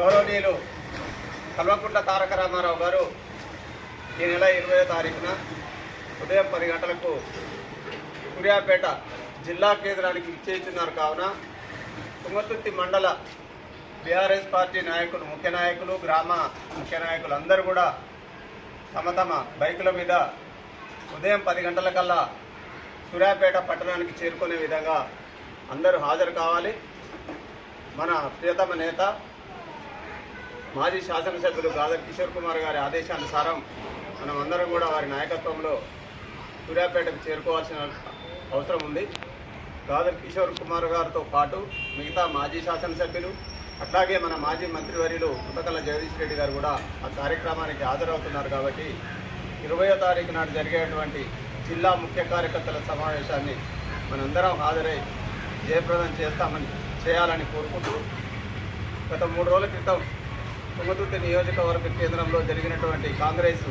గౌరవనీయులు కల్వకుంట్ల తారక రామారావు గారు ఈ నెల ఇరవై తారీఖున ఉదయం పది గంటలకు సూర్యాపేట జిల్లా కేంద్రానికి ఇచ్చేస్తున్నారు కావున తుంగతుర్తి మండల బీఆర్ఎస్ పార్టీ నాయకులు ముఖ్య నాయకులు గ్రామ ముఖ్య నాయకులు అందరూ కూడా తమ తమ బైకుల మీద ఉదయం పది గంటలకల్లా సూర్యాపేట పట్టణానికి చేరుకునే విధంగా అందరూ హాజరు కావాలి. మన ప్రియతమ నేత మాజీ శాసనసభ్యులు గాదర్ కిషోర్ కుమార్ గారి ఆదేశానుసారం మనం అందరం కూడా వారి నాయకత్వంలో సూర్యాపేటకు చేరుకోవాల్సిన అవసరం ఉంది. గాదర్ కిషోర్ కుమార్ గారితో పాటు మిగతా మాజీ శాసనసభ్యులు అట్లాగే మన మాజీ మంత్రివర్యులు కుతకల జగదీష్ రెడ్డి గారు కూడా ఆ కార్యక్రమానికి హాజరవుతున్నారు కాబట్టి ఇరవయో తారీఖు నాడు జరిగేటువంటి జిల్లా ముఖ్య కార్యకర్తల సమావేశాన్ని మనందరం హాజరై జయప్రదం చేస్తామని చేయాలని కోరుకుంటూ గత మూడు రోజుల క్రితం తుంగతుర్తి నియోజకవర్గ కేంద్రంలో జరిగినటువంటి కాంగ్రెస్